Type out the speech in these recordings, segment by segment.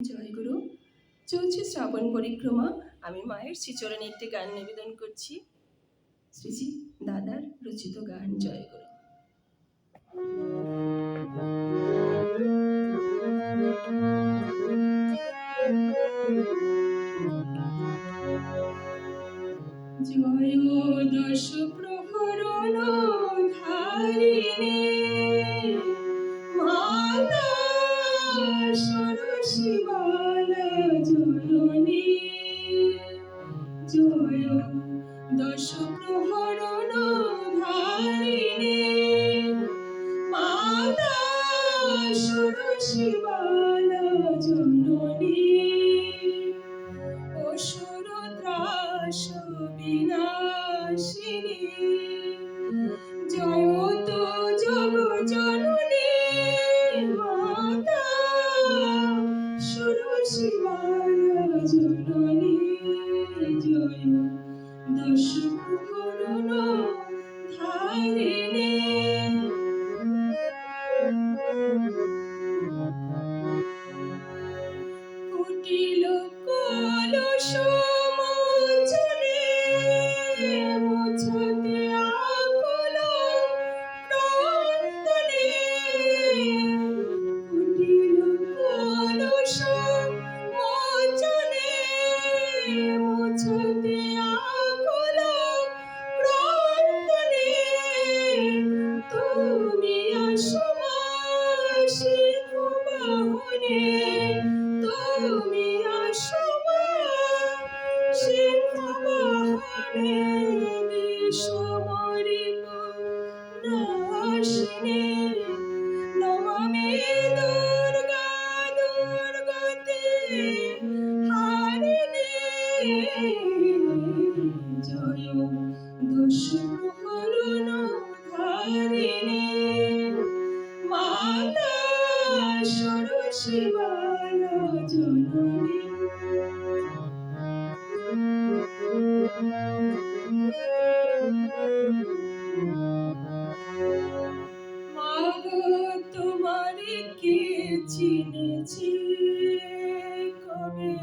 জয় গুরু চলছে শ্রাবণ পরিক্রমা। আমি মায়ের শ্রীচরণে একটি গান নিবেদন করছি। শ্রীজি দাদার রচিত গান জয় Дякую, নাশিনী নমামি দুর্গা দুর্গতি হারিণী জয়। দোষ প্রহরণ ধারিণী মাতা সরসিবাল জননী। চিনেছি কবে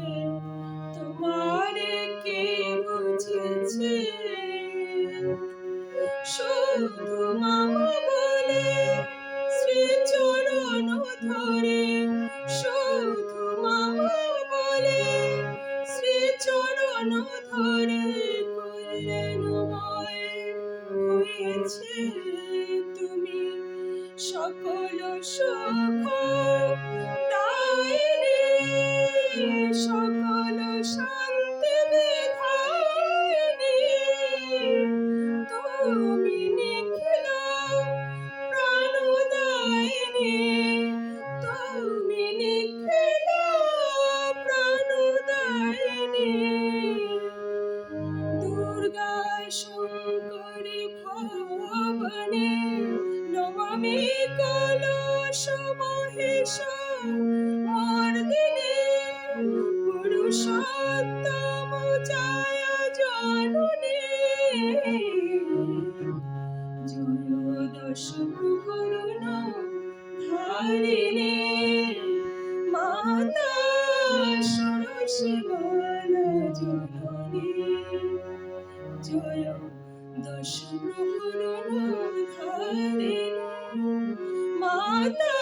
তোমারে কে বুঝেছে? শুধু মামা বলে, শ্রীচরণ ধরে। শুধু মামা বলে, শ্রীচরণ ধরে। সকল সুখ দায়নি সকল শান্তি কলস মহেশ মর্দিনী পুরুষোত্তম জয় জননী জয় দশ প্রহরণ ধারিণী মাতা সরসিবাল জননী জয় দশ প্রহরণ মাতা